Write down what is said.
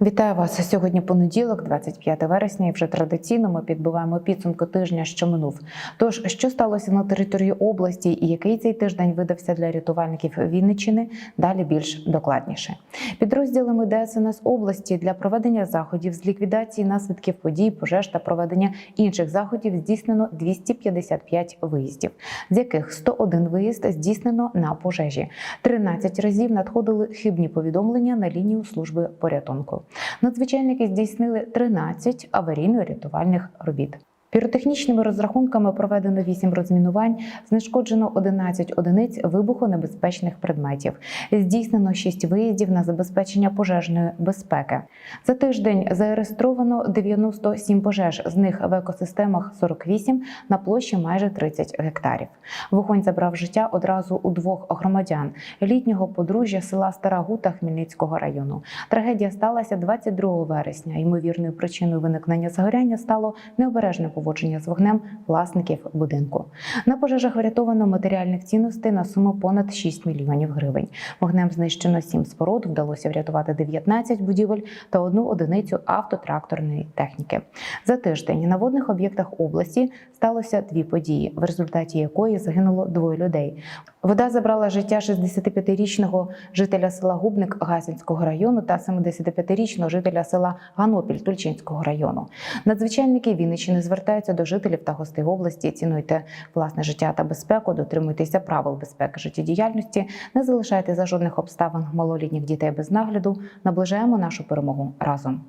Вітаю вас сьогодні. Понеділок, 25 вересня, і вже традиційно ми підбиваємо підсумки тижня, що минув. Тож, що сталося на території області, і який цей тиждень видався для рятувальників Вінниччини, далі більш докладніше. Підрозділами ДСНС області для проведення заходів з ліквідації наслідків подій, пожеж та проведення інших заходів здійснено 255 виїздів, з яких 101 виїзд здійснено на пожежі. 13 разів надходили хибні повідомлення на лінію служби порятунку. Надзвичайники здійснили 13 аварійно-рятувальних робіт. Піротехнічними розрахунками проведено 8 розмінувань, знешкоджено 11 одиниць вибухонебезпечних предметів. Здійснено 6 виїздів на забезпечення пожежної безпеки. За тиждень зареєстровано 97 пожеж, з них в екосистемах 48 на площі майже 30 гектарів. Вогонь забрав життя одразу у двох громадян літнього подружжя села Стара Гута Хмельницького району. Трагедія сталася 22 вересня. Ймовірною причиною виникнення згоряння стало необережне поводження з вогнем власників будинку. На пожежах врятовано матеріальних цінностей на суму понад 6 мільйонів гривень. Вогнем знищено 7 споруд, вдалося врятувати 19 будівель та одну одиницю автотракторної техніки. За тиждень на водних об'єктах області сталося дві події, в результаті якої загинуло двоє людей. Вода забрала життя 65-річного жителя села Губник Гасінського району та 75-річного жителя села Ганопіль Тульчинського району. Надзвичайники Вінниччини звертаються до жителів та гостей області. Цінуйте власне життя та безпеку, дотримуйтеся правил безпеки життєдіяльності, не залишайте за жодних обставин малолітніх дітей без нагляду. Наближаємо нашу перемогу разом.